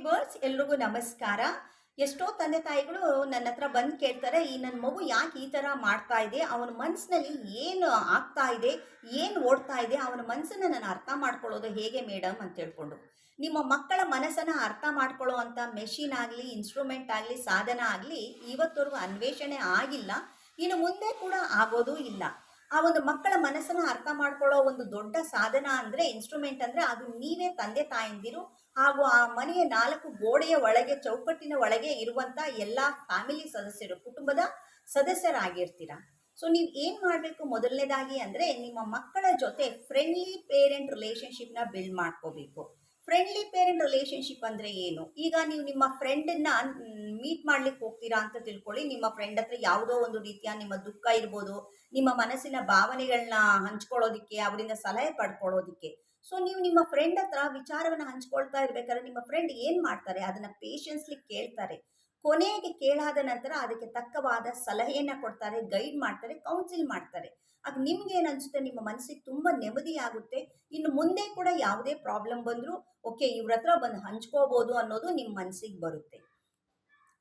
Viewers ಎಲ್ರಿಗೂ ನಮಸ್ಕಾರ. ಎಷ್ಟೋ ತಂದೆ ತಾಯಿಗಳು ನನ್ನ ಹತ್ರ ಬಂದು ಕೇಳ್ತಾರೆ, ಈ ನನ್ನ ಮಗು ಯಾಕೆ ಈ ಥರ ಮಾಡ್ತಾ ಇದೆ? ಅವನ ಮನಸ್ಸಿನಲ್ಲಿ ಏನು ಆಗ್ತಾ ಇದೆ? ಏನು ಓಡ್ತಾ ಇದೆ? ಅವನ ಮನಸ್ಸನ್ನು ನಾನು ಅರ್ಥ ಮಾಡ್ಕೊಳ್ಳೋದು ಹೇಗೆ ಮೇಡಮ್ ಅಂತ ಹೇಳ್ಕೊಂಡು. ನಿಮ್ಮ ಮಕ್ಕಳ ಮನಸ್ಸನ್ನು ಅರ್ಥ ಮಾಡ್ಕೊಳ್ಳೋ ಅಂಥ ಮೆಷಿನ್ ಆಗಲಿ ಇನ್ಸ್ಟ್ರೂಮೆಂಟ್ ಆಗಲಿ, ಸಾಧನ ಆಗಲಿ, ಇವತ್ತವರೆಗೂ ಅನ್ವೇಷಣೆ ಆಗಿಲ್ಲ. ಇನ್ನು ಮುಂದೆ ಕೂಡ ಆಗೋದೂ ಇಲ್ಲ. ಆ ಒಂದು ಮಕ್ಕಳ ಮನಸ್ಸನ್ನು ಅರ್ಥ ಮಾಡ್ಕೊಳ್ಳೋ ಒಂದು ದೊಡ್ಡ ಸಾಧನ ಅಂದರೆ ಇನ್ಸ್ಟ್ರೂಮೆಂಟ್ ಅಂದರೆ ಅದು ನೀವೇ ತಂದೆ ತಾಯಂದಿರು ಹಾಗೂ ಆ ಮನೆಯ ನಾಲ್ಕು ಗೋಡೆಯ ಒಳಗೆ, ಚೌಕಟ್ಟಿನ ಒಳಗೆ ಇರುವಂಥ ಎಲ್ಲ ಫ್ಯಾಮಿಲಿ ಸದಸ್ಯರು, ಕುಟುಂಬದ ಸದಸ್ಯರಾಗಿರ್ತೀರ? ಸೊ ನೀವು ಏನು ಮಾಡಬೇಕು ಮೊದಲನೇದಾಗಿ ಅಂದರೆ ನಿಮ್ಮ ಮಕ್ಕಳ ಜೊತೆ ಫ್ರೆಂಡ್ಲಿ ಪೇರೆಂಟ್ ರಿಲೇಷನ್ಶಿಪ್ನ ಬಿಲ್ಡ್ ಮಾಡ್ಕೋಬೇಕು. ಫ್ರೆಂಡ್ಲಿ ಪೇರೆಂಟ್ ರಿಲೇಶನ್ಶಿಪ್ ಅಂದರೆ ಏನು? ಈಗ ನೀವು ನಿಮ್ಮ ಫ್ರೆಂಡನ್ನ ಮೀಟ್ ಮಾಡ್ಲಿಕ್ಕೆ ಹೋಗ್ತೀರಾ ಅಂತ ತಿಳ್ಕೊಳ್ಳಿ. ನಿಮ್ಮ ಫ್ರೆಂಡ್ ಹತ್ರ ಯಾವುದೋ ಒಂದು ರೀತಿಯ ನಿಮ್ಮ ದುಃಖ ಇರ್ಬೋದು, ನಿಮ್ಮ ಮನಸ್ಸಿನ ಭಾವನೆಗಳನ್ನ ಹಂಚ್ಕೊಳ್ಳೋದಿಕ್ಕೆ, ಅವರಿಂದ ಸಲಹೆ ಪಡ್ಕೊಳ್ಳೋದಿಕ್ಕೆ. ಸೊ ನೀವು ನಿಮ್ಮ ಫ್ರೆಂಡ್ ಹತ್ರ ವಿಚಾರವನ್ನು ಹಂಚ್ಕೊಳ್ತಾ ಇರ್ಬೇಕಾದ್ರೆ ನಿಮ್ಮ ಫ್ರೆಂಡ್ ಏನು ಮಾಡ್ತಾರೆ? ಅದನ್ನ ಪೇಷನ್ಸ್ಲಿ ಕೇಳ್ತಾರೆ. ಕೊನೆಗೆ ಕೇಳಾದ ನಂತರ ಅದಕ್ಕೆ ತಕ್ಕವಾದ ಸಲಹೆಯನ್ನ ಕೊಡ್ತಾರೆ ಗೈಡ್ ಮಾಡ್ತಾರೆ ಕೌನ್ಸಿಲ್ ಮಾಡ್ತಾರೆ. ಆಗ ನಿಮ್ಗೆ ಏನು ಅನ್ಸುತ್ತೆ? ನಿಮ್ಮ ಮನಸ್ಸಿಗೆ ತುಂಬ ನೆಮ್ಮದಿ ಆಗುತ್ತೆ. ಇನ್ನು ಮುಂದೆ ಕೂಡ ಯಾವುದೇ ಪ್ರಾಬ್ಲಮ್ ಬಂದರೂ ಓಕೆ ಇವ್ರ ಹತ್ರ ಬಂದು ಹಂಚ್ಕೋಬೋದು ಅನ್ನೋದು ನಿಮ್ಮ ಮನಸ್ಸಿಗೆ ಬರುತ್ತೆ.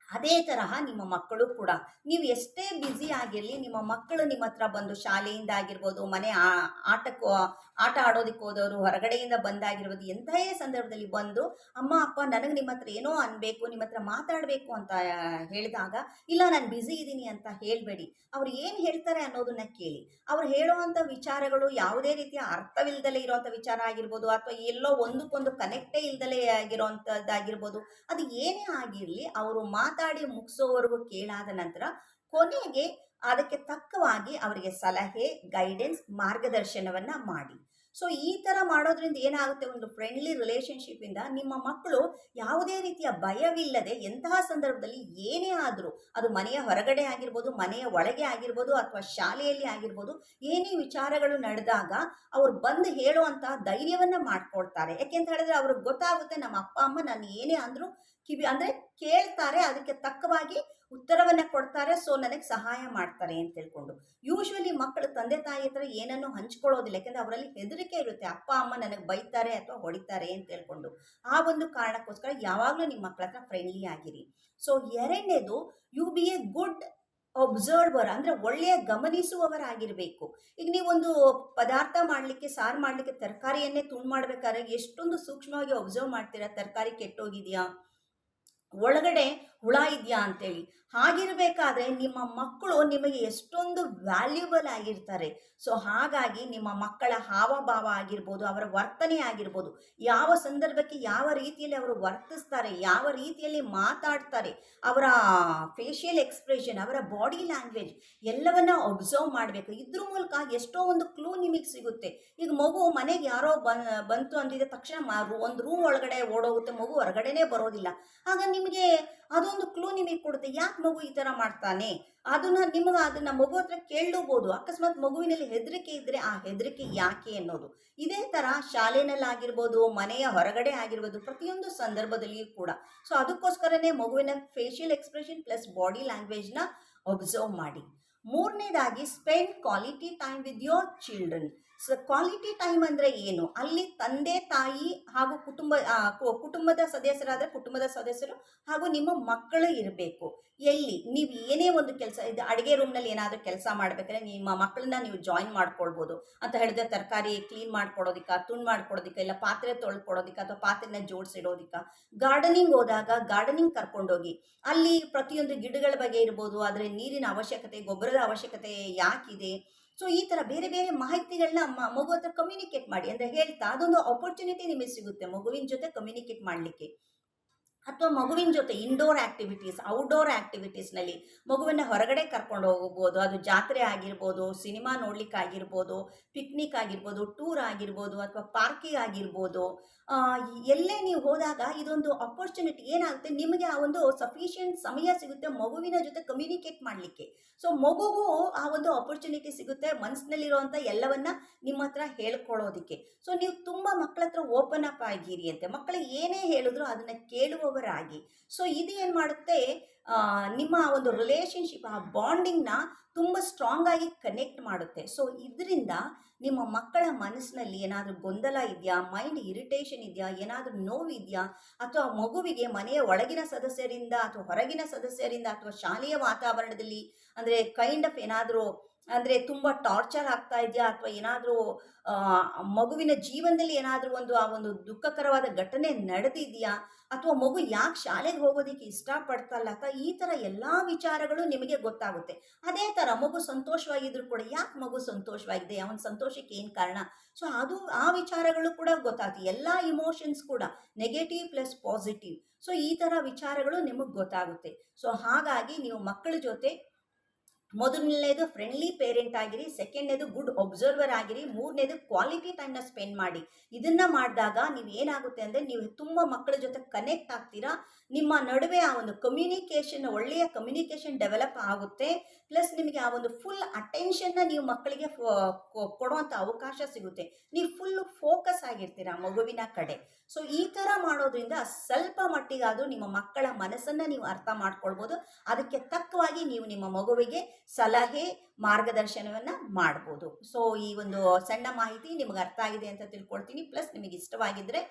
ಅದೇ ತರಹ ನಿಮ್ಮ ಮಕ್ಕಳು ಕೂಡ. ನೀವು ಎಷ್ಟೇ ಬ್ಯುಸಿ ಆಗಿರಲಿ, ನಿಮ್ಮ ಮಕ್ಕಳು ನಿಮ್ಮ ಹತ್ರ ಬಂದು ಶಾಲೆಯಿಂದ ಆಗಿರ್ಬೋದು, ಮನೆ ಆಟಕ್ಕೋ ಆಟ ಆಡೋದಕ್ಕೆ ಹೋದವರು, ಹೊರಗಡೆಯಿಂದ ಬಂದಾಗಿರ್ಬೋದು ಎಂತಹ ಸಂದರ್ಭದಲ್ಲಿ ಬಂದು, ಅಮ್ಮ, ಅಪ್ಪ, ನನಗೆ ನಿಮ್ಮ ಹತ್ರ ಏನೋ ಅನ್ಬೇಕು, ನಿಮ್ಮ ಹತ್ರ ಮಾತಾಡಬೇಕು ಅಂತ ಹೇಳಿದಾಗ, ಇಲ್ಲ, ನಾನು ಬ್ಯುಸಿ ಇದ್ದೀನಿ ಅಂತ ಹೇಳಬೇಡಿ. ಅವ್ರು ಏನು ಹೇಳ್ತಾರೆ ಅನ್ನೋದನ್ನ ಕೇಳಿ. ಅವ್ರು ಹೇಳುವಂಥ ವಿಚಾರಗಳು ಯಾವುದೇ ರೀತಿಯ ಅರ್ಥವಿಲ್ಲದಲ್ಲೇ ಇರುವಂಥ ವಿಚಾರ ಆಗಿರ್ಬೋದು, ಅಥವಾ ಎಲ್ಲೋ ಒಂದಕ್ಕೊಂದು ಕನೆಕ್ಟೇ ಇಲ್ಲದಲೇ ಆಗಿರೋವಂಥದ್ದಾಗಿರ್ಬೋದು, ಅದು ಏನೇ ಆಗಿರಲಿ, ಅವರು ಮಾತಾಡಿ ಮುಗಿಸೋವರೆಗೂ ಕೇಳಾದ ನಂತರ ಕೊನೆಗೆ ಅದಕ್ಕೆ ತಕ್ಕವಾಗಿ ಅವರಿಗೆ ಸಲಹೆ ಗೈಡೆನ್ಸ್ ಮಾರ್ಗದರ್ಶನವನ್ನ ಮಾಡಿ. ಸೊ ಈ ತರ ಮಾಡೋದ್ರಿಂದ ಏನಾಗುತ್ತೆ? ಒಂದು ಫ್ರೆಂಡ್ಲಿ ರಿಲೇಷನ್ಶಿಪ್ಪಿಂದ ನಿಮ್ಮ ಮಕ್ಕಳು ಯಾವುದೇ ರೀತಿಯ ಭಯವಿಲ್ಲದೆ ಎಂತಹ ಸಂದರ್ಭದಲ್ಲಿ ಏನೇ ಆದರೂ, ಅದು ಮನೆಯ ಹೊರಗಡೆ ಆಗಿರ್ಬೋದು, ಮನೆಯ ಒಳಗೆ ಆಗಿರ್ಬೋದು ಅಥವಾ ಶಾಲೆಯಲ್ಲಿ ಆಗಿರ್ಬೋದು, ಏನೇ ವಿಚಾರಗಳು ನಡೆದಾಗ ಅವ್ರು ಬಂದು ಹೇಳುವಂತಹ ಧೈರ್ಯವನ್ನ ಮಾಡ್ಕೊಳ್ತಾರೆ. ಯಾಕೆಂತ ಹೇಳಿದ್ರೆ ಅವ್ರಿಗೆ ಗೊತ್ತಾಗುತ್ತೆ, ನಮ್ಮ ಅಪ್ಪ, ಅಮ್ಮ ನಾನು ಏನೇ ಅಂದ್ರು ಕಿವಿ ಅಂದ್ರೆ ಕೇಳ್ತಾರೆ, ಅದಕ್ಕೆ ತಕ್ಕವಾಗಿ ಉತ್ತರವನ್ನ ಕೊಡ್ತಾರೆ ಸೊ ನನಗೆ ಸಹಾಯ ಮಾಡ್ತಾರೆ ಅಂತ ಹೇಳ್ಕೊಂಡು ಯೂಶ್ವಲಿ ಮಕ್ಕಳು ತಂದೆ ತಾಯಿ ಹತ್ರ ಏನನ್ನು ಹಂಚ್ಕೊಳ್ಳೋದಿಲ್ಲ, ಯಾಕಂದ್ರೆ ಅವರಲ್ಲಿ ಹೆದರಿಕೆ ಇರುತ್ತೆ. ಅಪ್ಪ, ಅಮ್ಮ ನನಗೆ ಬೈತಾರೆ ಅಥವಾ ಹೊಡಿತಾರೆ ಅಂತ ಹೇಳ್ಕೊಂಡು ಆ ಒಂದು ಕಾರಣಕ್ಕೋಸ್ಕರ ಯಾವಾಗಲೂ ನಿಮ್ಮ ಮಕ್ಕಳ ಹತ್ರ ಫ್ರೆಂಡ್ಲಿ ಆಗಿರಿ. ಸೊ ಎರಡನೇದು you be a good observer ಅಂದರೆ ಒಳ್ಳೆಯ ಗಮನಿಸುವವರಾಗಿರಬೇಕು. ಈಗ ನೀವೊಂದು ಪದಾರ್ಥ ಮಾಡಲಿಕ್ಕೆ, ಸಾರು ಮಾಡಲಿಕ್ಕೆ ತರಕಾರಿಯನ್ನೇ ತುಂಡು ಮಾಡಬೇಕಾದ್ರೆ ಎಷ್ಟೊಂದು ಸೂಕ್ಷ್ಮವಾಗಿ ಒಬ್ಸರ್ವ್ ಮಾಡ್ತೀರಾ? ತರಕಾರಿ ಕೆಟ್ಟೋಗಿದೆಯಾ? ಒಳಗಡೆ ಹುಳ ಇದೆಯಾ ಅಂತೇಳಿ. ಹಾಗಿರಬೇಕಾದ್ರೆ ನಿಮ್ಮ ಮಕ್ಕಳು ನಿಮಗೆ ಎಷ್ಟೊಂದು ವ್ಯಾಲ್ಯೂಬಲ್ ಆಗಿರ್ತಾರೆ. ಸೊ ಹಾಗಾಗಿ ನಿಮ್ಮ ಮಕ್ಕಳ ಹಾವಭಾವ ಆಗಿರ್ಬೋದು, ಅವರ ವರ್ತನೆ ಆಗಿರ್ಬೋದು, ಯಾವ ಸಂದರ್ಭಕ್ಕೆ ಯಾವ ರೀತಿಯಲ್ಲಿ ಅವರು ವರ್ತಿಸ್ತಾರೆ, ಯಾವ ರೀತಿಯಲ್ಲಿ ಮಾತಾಡ್ತಾರೆ, ಅವರ ಫೇಶಿಯಲ್ ಎಕ್ಸ್ಪ್ರೆಷನ್ ಅವರ ಬಾಡಿ ಲ್ಯಾಂಗ್ವೇಜ್ ಎಲ್ಲವನ್ನ ಒಬ್ಸರ್ವ್ ಮಾಡಬೇಕು. ಇದ್ರ ಮೂಲಕ ಎಷ್ಟೋ ಒಂದು ಕ್ಲೂ ನಿಮಗೆ ಸಿಗುತ್ತೆ. ಈಗ ಮಗು ಮನೆಗೆ ಯಾರೋ ಬಂತು ಅಂದಿದ ತಕ್ಷಣ ಒಂದು ರೂಮ್ ಒಳಗಡೆ ಓಡೋಗುತ್ತೆ, ಮಗು ಹೊರಗಡೆನೇ ಬರೋದಿಲ್ಲ. ಆಗ ನಿಮಗೆ ಅದೊಂದು ಕ್ಲೂ ನಿಮಗೆ ಕೊಡುತ್ತೆ. ಯಾಕೆ ಮಗು ಈ ಥರ ಮಾಡ್ತಾನೆ, ಅದನ್ನ ನಿಮಗೆ ಅದನ್ನ ಮಗು ಹತ್ರ ಕೇಳಬಹುದು ಅಕಸ್ಮಾತ್ ಮಗುವಿನಲ್ಲಿ ಹೆದರಿಕೆ ಇದ್ರೆ ಆ ಹೆದರಿಕೆ ಯಾಕೆ ಅನ್ನೋದು. ಇದೇ ಥರ ಶಾಲೆನಲ್ಲಿ ಆಗಿರ್ಬೋದು, ಮನೆಯ ಹೊರಗಡೆ ಆಗಿರ್ಬೋದು, ಪ್ರತಿಯೊಂದು ಸಂದರ್ಭದಲ್ಲಿಯೂ ಕೂಡ. ಸೊ ಅದಕ್ಕೋಸ್ಕರನೇ ಮಗುವಿನ ಫೇಶಿಯಲ್ ಎಕ್ಸ್ಪ್ರೆಷನ್ ಪ್ಲಸ್ ಬಾಡಿ ಲ್ಯಾಂಗ್ವೇಜ್ನ ಒಬ್ಸರ್ವ್ ಮಾಡಿ. ಮೂರನೇದಾಗಿ spend quality time with your children so quality time ಅಂದರೆ ಏನು? ಅಲ್ಲಿ ತಂದೆ, ತಾಯಿ ಹಾಗೂ ಕುಟುಂಬ ಕುಟುಂಬದ ಸದಸ್ಯರಾದರೆ ಕುಟುಂಬದ ಸದಸ್ಯರು ಹಾಗೂ ನಿಮ್ಮ ಮಕ್ಕಳು ಇರಬೇಕು. ಎಲ್ಲಿ? ನೀವು ಏನೇ ಒಂದು ಕೆಲಸ, ಇದು ಅಡುಗೆ ರೂಮ್ನಲ್ಲಿ ಏನಾದರೂ ಕೆಲಸ ಮಾಡಬೇಕಾದ್ರೆ ನಿಮ್ಮ ಮಕ್ಕಳನ್ನ ನೀವು ಜಾಯಿನ್ ಮಾಡ್ಕೊಳ್ಬೋದು. ಅಂತ ಹೇಳಿದ್ರೆ ತರಕಾರಿ ಕ್ಲೀನ್ ಮಾಡ್ಕೊಡೋದಿಕ್ಕ, ತುಂಡು ಮಾಡ್ಕೊಡೋದಿಕ್ಕ, ಇಲ್ಲ ಪಾತ್ರೆ ತೊಳ್ಕೊಡೋದಿಕ್ಕ ಅಥವಾ ಪಾತ್ರೆನ ಜೋಡಿಸಿಡೋದಿಕ್ಕ. ಗಾರ್ಡನಿಂಗ್ ಹೋದಾಗ ಗಾರ್ಡನಿಂಗ್ ಕರ್ಕೊಂಡೋಗಿ, ಅಲ್ಲಿ ಪ್ರತಿಯೊಂದು ಗಿಡಗಳ ಬಗ್ಗೆ ಇರ್ಬೋದು, ಆದರೆ ನೀರಿನ ಅವಶ್ಯಕತೆ, ಗೊಬ್ಬರದ ಅವಶ್ಯಕತೆ ಯಾಕಿದೆ? ಸೊ ಈ ಥರ ಬೇರೆ ಬೇರೆ ಮಾಹಿತಿಗಳನ್ನ ಮಗು ಹತ್ರ ಕಮ್ಯುನಿಕೇಟ್ ಮಾಡಿ. ಅಂದರೆ ಹೇಳ್ತಾ, ಅದೊಂದು ಆಪರ್ಚುನಿಟಿ ನಿಮಗೆ ಸಿಗುತ್ತೆ ಮಗುವಿನ ಜೊತೆ ಕಮ್ಯುನಿಕೇಟ್ ಮಾಡಲಿಕ್ಕೆ. ಅಥವಾ ಮಗುವಿನ ಜೊತೆ ಇಂಡೋರ್ ಆ್ಯಕ್ಟಿವಿಟೀಸ್ ಔಟ್ಡೋರ್ ಆ್ಯಕ್ಟಿವಿಟೀಸ್ನಲ್ಲಿ ಮಗುವನ್ನು ಹೊರಗಡೆ ಕರ್ಕೊಂಡು ಹೋಗ್ಬೋದು. ಅದು ಜಾತ್ರೆ ಆಗಿರ್ಬೋದು ಸಿನಿಮಾ ನೋಡ್ಲಿಕ್ಕೆ ಆಗಿರ್ಬೋದು ಪಿಕ್ನಿಕ್ ಆಗಿರ್ಬೋದು ಟೂರ್ ಆಗಿರ್ಬೋದು ಅಥವಾ ಪಾರ್ಕಿಗೆ ಆಗಿರ್ಬೋದು. ಎಲ್ಲೇ ನೀವು ಹೋದಾಗ ಇದೊಂದು ಅಪರ್ಚುನಿಟಿ ಏನಾಗುತ್ತೆ? ನಿಮಗೆ ಆ ಒಂದು ಸಫಿಷಿಯೆಂಟ್ ಸಮಯ ಸಿಗುತ್ತೆ ಮಗುವಿನ ಜೊತೆ ಕಮ್ಯುನಿಕೇಟ್ ಮಾಡಲಿಕ್ಕೆ. ಸೊ ಮಗುಗೂ ಆ ಒಂದು ಅಪರ್ಚುನಿಟಿ ಸಿಗುತ್ತೆ ಮನಸ್ಸಿನಲ್ಲಿರುವಂಥ ಎಲ್ಲವನ್ನ ನಿಮ್ಮ ಹತ್ರ ಹೇಳ್ಕೊಳ್ಳೋದಿಕ್ಕೆ. ಸೊ ನೀವು ತುಂಬ ಮಕ್ಕಳ ಹತ್ರ ಓಪನ್ ಅಪ್ ಆಗಿರಿ ಅಂತೆ. ಮಕ್ಕಳು ಏನೇ ಹೇಳಿದ್ರು ಅದನ್ನ ಕೇಳುವವರ ಆಗಿ. ಸೊ ಇದು ಏನು ಮಾಡುತ್ತೆ? ನಿಮ್ಮ ಒಂದು ರಿಲೇಶನ್ಶಿಪ್ ಆ ಬಾಂಡಿಂಗ್ನ ತುಂಬ ಸ್ಟ್ರಾಂಗ್ ಆಗಿ ಕನೆಕ್ಟ್ ಮಾಡುತ್ತೆ. ಸೊ ಇದರಿಂದ ನಿಮ್ಮ ಮಕ್ಕಳ ಮನಸ್ಸಿನಲ್ಲಿ ಏನಾದರೂ ಗೊಂದಲ ಇದೆಯಾ? ಮೈಂಡ್ ಇರಿಟೇಷನ್ ಇದೆಯಾ? ಏನಾದರೂ ನೋವಿದೆಯಾ ಅಥವಾ ಮಗುವಿಗೆ ಮನೆಯ ಒಳಗಿನ ಸದಸ್ಯರಿಂದ ಅಥವಾ ಹೊರಗಿನ ಸದಸ್ಯರಿಂದ ಅಥವಾ ಶಾಲೆಯ ವಾತಾವರಣದಲ್ಲಿ, ಅಂದರೆ ಕೈಂಡ್ ಆಫ್ ಏನಾದರೂ ಅಂದರೆ ತುಂಬ ಟಾರ್ಚರ್ ಆಗ್ತಾ ಇದೆಯಾ? ಅಥವಾ ಏನಾದರೂ ಮಗುವಿನ ಜೀವನದಲ್ಲಿ ಏನಾದರೂ ಒಂದು, ಆ ಒಂದು ದುಃಖಕರವಾದ ಘಟನೆ ನಡೆದಿದೆಯಾ? ಅಥವಾ ಮಗು ಯಾಕೆ ಶಾಲೆಗೆ ಹೋಗೋದಕ್ಕೆ ಇಷ್ಟಪಡ್ತಲ್ಲ ಅಥವಾ ಈ ಥರ ಎಲ್ಲ ವಿಚಾರಗಳು ನಿಮಗೆ ಗೊತ್ತಾಗುತ್ತೆ. ಅದೇ ಥರ ಮಗು ಸಂತೋಷವಾಗಿದ್ರು ಕೂಡ ಯಾಕೆ ಮಗು ಸಂತೋಷವಾಗಿದೆ? ಅವನ ಸಂತೋಷಕ್ಕೆ ಏನು ಕಾರಣ? ಸೊ ಅದು, ಆ ವಿಚಾರಗಳು ಕೂಡ ಗೊತ್ತಾಗುತ್ತೆ. ಎಲ್ಲ ಇಮೋಷನ್ಸ್ ಕೂಡ ನೆಗೆಟಿವ್ ಪ್ಲಸ್ ಪಾಸಿಟಿವ್ ಸೊ ಈ ಥರ ವಿಚಾರಗಳು ನಿಮಗೆ ಗೊತ್ತಾಗುತ್ತೆ. ಸೊ ಹಾಗಾಗಿ ನೀವು ಮಕ್ಕಳ ಜೊತೆ ಮೊದಲನೇದು ಫ್ರೆಂಡ್ಲಿ ಪೇರೆಂಟ್ ಆಗಿರಿ ಸೆಕೆಂಡ್ನೇದು ಗುಡ್ ಒಬ್ಸರ್ವರ್ ಆಗಿರಿ, ಮೂರನೇದು ಕ್ವಾಲಿಟಿ ಟೈಮ್ನ ಸ್ಪೆಂಡ್ ಮಾಡಿ. ಇದನ್ನ ಮಾಡಿದಾಗ ನೀವು ಏನಾಗುತ್ತೆ ಅಂದರೆ ನೀವು ತುಂಬ ಮಕ್ಕಳ ಜೊತೆ ಕನೆಕ್ಟ್ ಆಗ್ತೀರಾ, ನಿಮ್ಮ ನಡುವೆ ಆ ಒಂದು ಕಮ್ಯುನಿಕೇಷನ್ ಒಳ್ಳೆಯ ಕಮ್ಯುನಿಕೇಷನ್ ಡೆವಲಪ್ ಆಗುತ್ತೆ ಪ್ಲಸ್ ನಿಮಗೆ ಆ ಒಂದು ಫುಲ್ ಅಟೆನ್ಷನ್ನ ನೀವು ಮಕ್ಕಳಿಗೆ ಕೊಡುವಂಥ ಅವಕಾಶ ಸಿಗುತ್ತೆ. ನೀವು ಫುಲ್ ಫೋಕಸ್ ಆಗಿರ್ತೀರಾ ಮಗುವಿನ ಕಡೆ. ಸೊ ಈ ಥರ ಮಾಡೋದ್ರಿಂದ ಸ್ವಲ್ಪ ಮಟ್ಟಿಗಾದರೂ ನಿಮ್ಮ ಮಕ್ಕಳ ಮನಸ್ಸನ್ನು ನೀವು ಅರ್ಥ ಮಾಡ್ಕೊಳ್ಬೋದು. ಅದಕ್ಕೆ ತಕ್ಕವಾಗಿ ನೀವು ನಿಮ್ಮ ಮಗುವಿಗೆ ಸಲಹೆ, ಮಾರ್ಗದರ್ಶನವನ್ನು ಮಾಡ್ಬೋದು. ಸೊ ಈ ಒಂದು ಸಣ್ಣ ಮಾಹಿತಿ ನಿಮಗೆ ಅರ್ಥ ಆಗಿದೆ ಅಂತ ತಿಳ್ಕೊಳ್ತೀನಿ. ಪ್ಲಸ್ ನಿಮಗೆ ಇಷ್ಟವಾಗಿದ್ದರೆ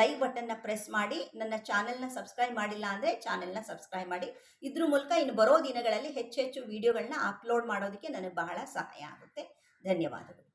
ಲೈಕ್ ಬಟನ್ನ ಪ್ರೆಸ್ ಮಾಡಿ, ನನ್ನ ಚಾನೆಲ್ನ ಸಬ್ಸ್ಕ್ರೈಬ್ ಮಾಡಿಲ್ಲ ಅಂದರೆ ಚಾನೆಲ್ನ ಸಬ್ಸ್ಕ್ರೈಬ್ ಮಾಡಿ. ಇದ್ರ ಮೂಲಕ ಇನ್ನು ಬರೋ ದಿನಗಳಲ್ಲಿ ಹೆಚ್ಚು ಹೆಚ್ಚು ವಿಡಿಯೋಗಳನ್ನ ಅಪ್ಲೋಡ್ ಮಾಡೋದಕ್ಕೆ ನನಗೆ ಬಹಳ ಸಹಾಯ ಆಗುತ್ತೆ. ಧನ್ಯವಾದಗಳು.